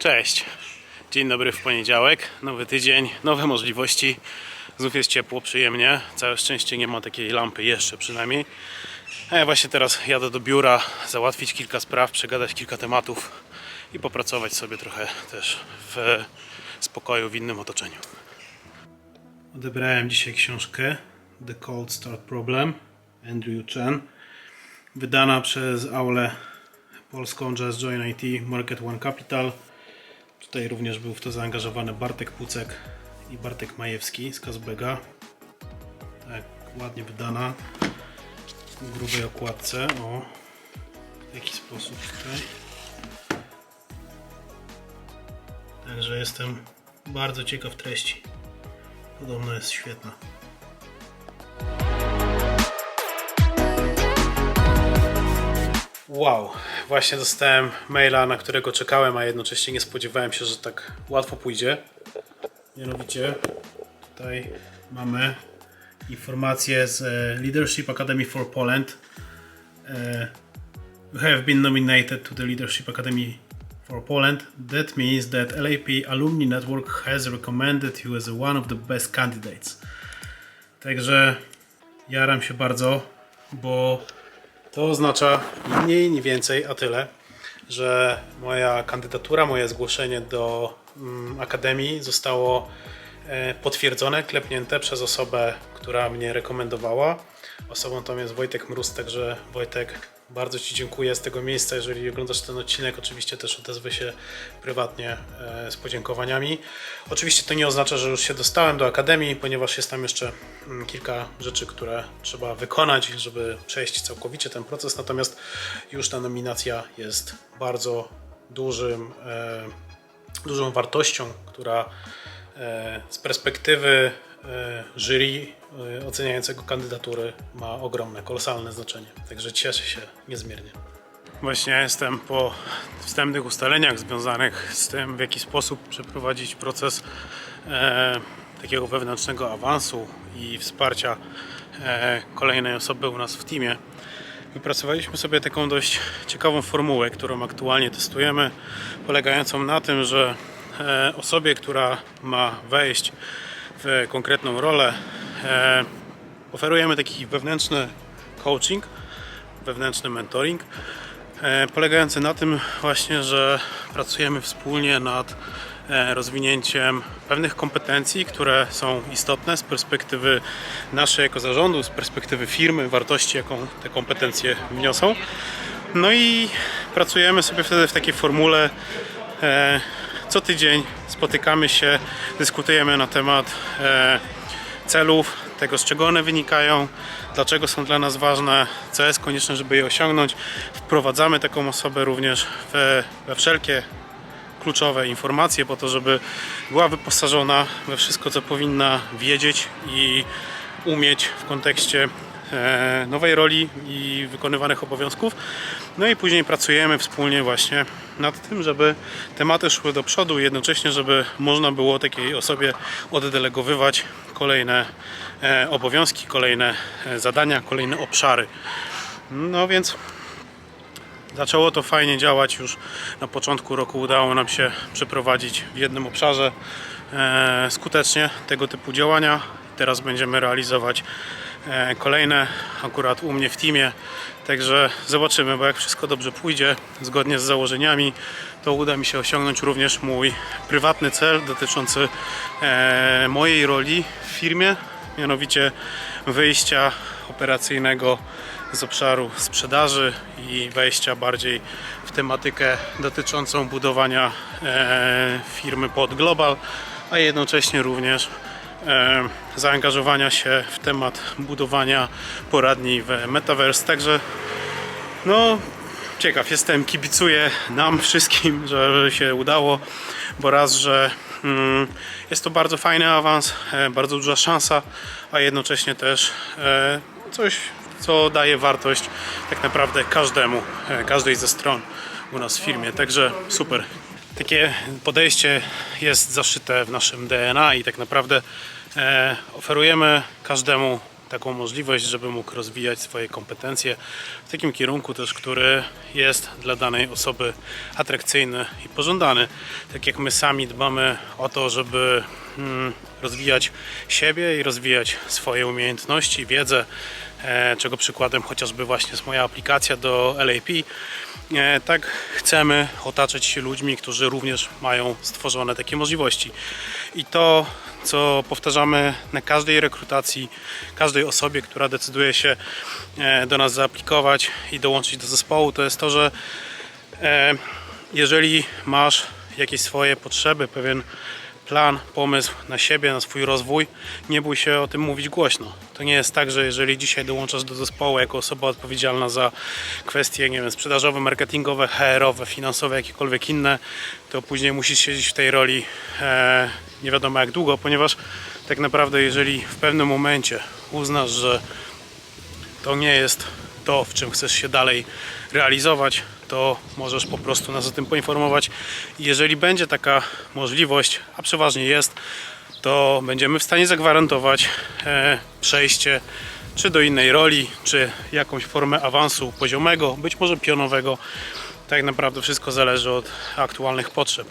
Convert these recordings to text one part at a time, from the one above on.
Cześć. Dzień dobry w poniedziałek. Nowy tydzień, nowe możliwości. Znów jest ciepło, przyjemnie. Całe szczęście nie ma takiej lampy jeszcze przynajmniej. A ja właśnie teraz jadę do biura, załatwić kilka spraw, przegadać kilka tematów i popracować sobie trochę też w spokoju, w innym otoczeniu. Odebrałem dzisiaj książkę The Cold Start Problem Andrew Chen wydana przez Aulę polską Jazz Join IT Market One Capital. Tutaj również był w to zaangażowany Bartek Pucek i Bartek Majewski z Kazbega. Tak, ładnie wydana. W grubej okładce. O, w jaki sposób tutaj. Także jestem bardzo ciekaw treści. Podobno jest świetna. Wow, właśnie dostałem maila, na którego czekałem, a jednocześnie nie spodziewałem się, że tak łatwo pójdzie. Mianowicie tutaj mamy informację z e, Leadership Academy for Poland. E, You have been nominated to the Leadership Academy for Poland. That means that LAP Alumni Network has recommended you as one of the best candidates. Także jaram się bardzo, bo to oznacza ni mniej, ni więcej, a tyle, że moja kandydatura, moje zgłoszenie do mm, Akademii zostało e, potwierdzone, klepnięte przez osobę, która mnie rekomendowała. Osobą tą jest Wojtek Mróz, także Wojtek, bardzo Ci dziękuję z tego miejsca. Jeżeli oglądasz ten odcinek, oczywiście też odezwę się prywatnie e, z podziękowaniami. Oczywiście to nie oznacza, że już się dostałem do Akademii, ponieważ jest tam jeszcze mm, kilka rzeczy, które trzeba wykonać, żeby przejść całkowicie ten proces. Natomiast już ta nominacja jest bardzo dużym, e, dużą wartością, która e, z perspektywy jury e, oceniającego kandydatury ma ogromne, kolosalne znaczenie. Także cieszę się niezmiernie. Właśnie jestem po wstępnych ustaleniach związanych z tym, w jaki sposób przeprowadzić proces e, takiego wewnętrznego awansu i wsparcia e, kolejnej osoby u nas w teamie. Wypracowaliśmy sobie taką dość ciekawą formułę, którą aktualnie testujemy, polegającą na tym, że e, osobie, która ma wejść w konkretną rolę, e, oferujemy taki wewnętrzny coaching, wewnętrzny mentoring, e, polegający na tym właśnie, że pracujemy wspólnie nad e, rozwinięciem pewnych kompetencji, które są istotne z perspektywy naszej jako zarządu, z perspektywy firmy, wartości, jaką te kompetencje wniosą. No i pracujemy sobie wtedy w takiej formule co tydzień spotykamy się, dyskutujemy na temat e, celów, tego z czego one wynikają, dlaczego są dla nas ważne, co jest konieczne, żeby je osiągnąć. Wprowadzamy taką osobę również we, we wszelkie kluczowe informacje po to, żeby była wyposażona we wszystko, co powinna wiedzieć i umieć w kontekście nowej roli i wykonywanych obowiązków. No i później pracujemy wspólnie właśnie nad tym, żeby tematy szły do przodu i jednocześnie, żeby można było takiej osobie oddelegowywać kolejne e, obowiązki, kolejne e, zadania, kolejne obszary. No więc Zaczęło to fajnie działać już na początku roku. Udało nam się przeprowadzić w jednym obszarze e, skutecznie tego typu działania. Teraz będziemy realizować e, kolejne akurat u mnie w teamie. Także zobaczymy, bo jak wszystko dobrze pójdzie, zgodnie z założeniami, to uda mi się osiągnąć również mój prywatny cel dotyczący e, mojej roli w firmie, mianowicie wyjścia operacyjnego z obszaru sprzedaży i wejścia bardziej w tematykę dotyczącą budowania e, firmy pod global, a jednocześnie również e, zaangażowania się w temat budowania poradni w Metaverse. Także no, ciekaw jestem, kibicuję nam wszystkim, żeby się udało, bo raz, że mm, jest to bardzo fajny awans, e, bardzo duża szansa, a jednocześnie też e, coś, co daje wartość tak naprawdę każdemu, e, każdej ze stron u nas w firmie. Także super. Takie podejście jest zaszyte w naszym DNA i tak naprawdę e, oferujemy każdemu taką możliwość, żeby mógł rozwijać swoje kompetencje w takim kierunku też, który jest dla danej osoby atrakcyjny i pożądany. Tak jak my sami dbamy o to, żeby mm, rozwijać siebie i rozwijać swoje umiejętności, wiedzę, czego przykładem chociażby właśnie jest moja aplikacja do LAP. E, Tak chcemy otaczać się ludźmi, którzy również mają stworzone takie możliwości. I to, co powtarzamy na każdej rekrutacji, każdej osobie, która decyduje się e, do nas zaaplikować i dołączyć do zespołu, to jest to, że e, jeżeli masz jakieś swoje potrzeby, pewien plan, pomysł na siebie, na swój rozwój, nie bój się o tym mówić głośno. To nie jest tak, że jeżeli dzisiaj dołączasz do zespołu jako osoba odpowiedzialna za kwestie, nie wiem, sprzedażowe, marketingowe, HR-owe, finansowe, jakiekolwiek inne, to później musisz siedzieć w tej roli e, nie wiadomo jak długo, ponieważ tak naprawdę jeżeli w pewnym momencie uznasz, że to nie jest to, w czym chcesz się dalej realizować, to możesz po prostu nas o tym poinformować. Jeżeli będzie taka możliwość, a przeważnie jest, to będziemy w stanie zagwarantować e, przejście czy do innej roli, czy jakąś formę awansu poziomego, być może pionowego. Tak naprawdę wszystko zależy od aktualnych potrzeb.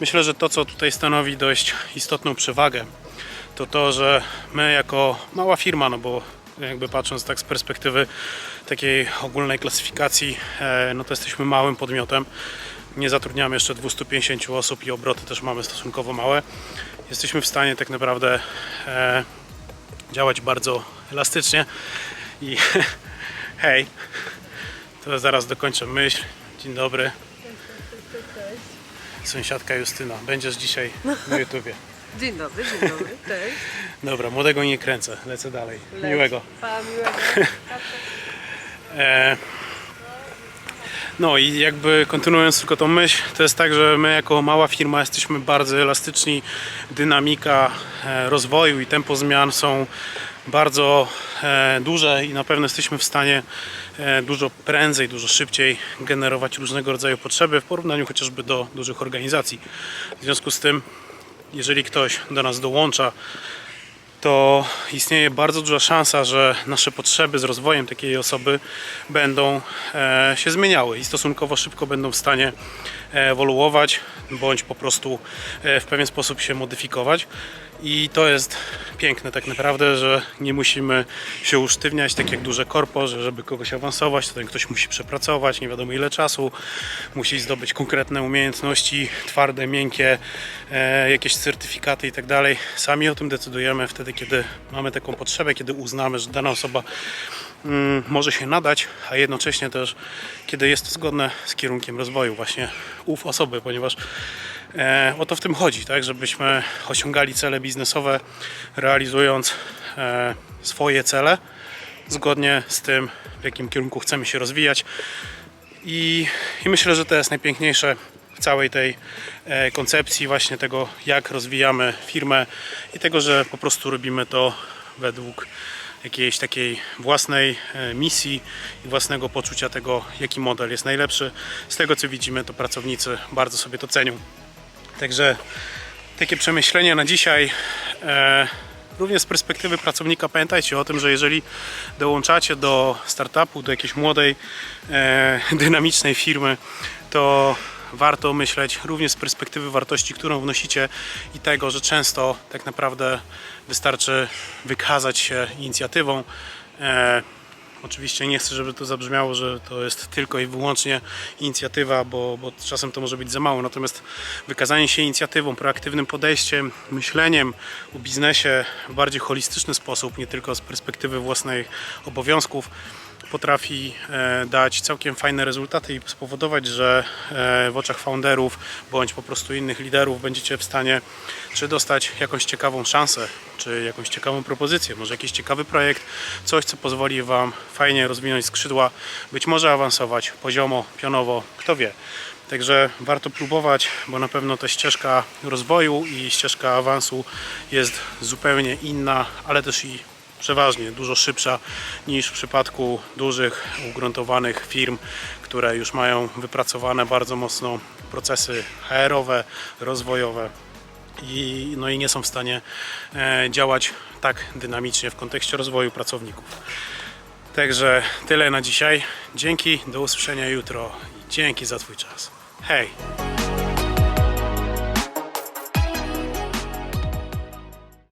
Myślę, że to, co tutaj stanowi dość istotną przewagę, to to, że my jako mała firma, no bo jakby patrząc tak z perspektywy takiej ogólnej klasyfikacji, e, no to jesteśmy małym podmiotem. Nie zatrudniamy jeszcze 250 osób i obroty też mamy stosunkowo małe. Jesteśmy w stanie tak naprawdę e, działać bardzo elastycznie i hej, to zaraz dokończę myśl. Dzień dobry. Sąsiadka Justyna, będziesz dzisiaj na YouTubie. Dzień dobry, dzień dobry, cześć. Dobra, młodego nie kręcę, lecę dalej. Miłego. Pa, miłego. E, No i jakby kontynuując tylko tą myśl, to jest tak, że my jako mała firma jesteśmy bardzo elastyczni. Dynamika e, rozwoju i tempo zmian są bardzo e, duże i na pewno jesteśmy w stanie dużo prędzej, dużo szybciej generować różnego rodzaju potrzeby w porównaniu chociażby do dużych organizacji. W związku z tym, jeżeli ktoś do nas dołącza, to istnieje bardzo duża szansa, że nasze potrzeby z rozwojem takiej osoby będą e, się zmieniały i stosunkowo szybko będą w stanie ewoluować bądź po prostu e, w pewien sposób się modyfikować. I to jest piękne tak naprawdę, że nie musimy się usztywniać tak jak duże korpo, że żeby kogoś awansować, to ten ktoś musi przepracować nie wiadomo ile czasu, musi zdobyć konkretne umiejętności, twarde, miękkie, e, jakieś certyfikaty i tak dalej. Sami o tym decydujemy wtedy, kiedy mamy taką potrzebę, kiedy uznamy, że dana osoba może się nadać, a jednocześnie też kiedy jest to zgodne z kierunkiem rozwoju właśnie ów osoby, ponieważ e, o to w tym chodzi, tak, żebyśmy osiągali cele biznesowe realizując e, swoje cele zgodnie z tym, w jakim kierunku chcemy się rozwijać. I, I myślę, że to jest najpiękniejsze w całej tej e, koncepcji właśnie tego, jak rozwijamy firmę i tego, że po prostu robimy to według jakiejś takiej własnej e, misji i własnego poczucia tego, jaki model jest najlepszy. Z tego co widzimy, to pracownicy bardzo sobie to cenią. Także takie przemyślenia na dzisiaj. E, również z perspektywy pracownika pamiętajcie o tym, że jeżeli dołączacie do startupu, do jakiejś młodej, e, dynamicznej firmy, to warto myśleć również z perspektywy wartości, którą wnosicie i tego, że często tak naprawdę wystarczy wykazać się inicjatywą. E, Oczywiście nie chcę, żeby to zabrzmiało, że to jest tylko i wyłącznie inicjatywa, bo, bo czasem to może być za mało. Natomiast wykazanie się inicjatywą, proaktywnym podejściem, myśleniem o biznesie w bardziej holistyczny sposób, nie tylko z perspektywy własnych obowiązków, potrafi e, dać całkiem fajne rezultaty i spowodować, że e, w oczach founderów bądź po prostu innych liderów będziecie w stanie czy dostać jakąś ciekawą szansę, czy jakąś ciekawą propozycję, może jakiś ciekawy projekt, coś co pozwoli Wam fajnie rozwinąć skrzydła, być może awansować poziomo, pionowo, kto wie. Także warto próbować, bo na pewno ta ścieżka rozwoju i ścieżka awansu jest zupełnie inna, ale też i przeważnie dużo szybsza niż w przypadku dużych, ugruntowanych firm, które już mają wypracowane bardzo mocno procesy HR-owe, rozwojowe. i, no i nie są w stanie e, działać tak dynamicznie w kontekście rozwoju pracowników. Także tyle na dzisiaj. Dzięki, do usłyszenia jutro i dzięki za Twój czas. Hej!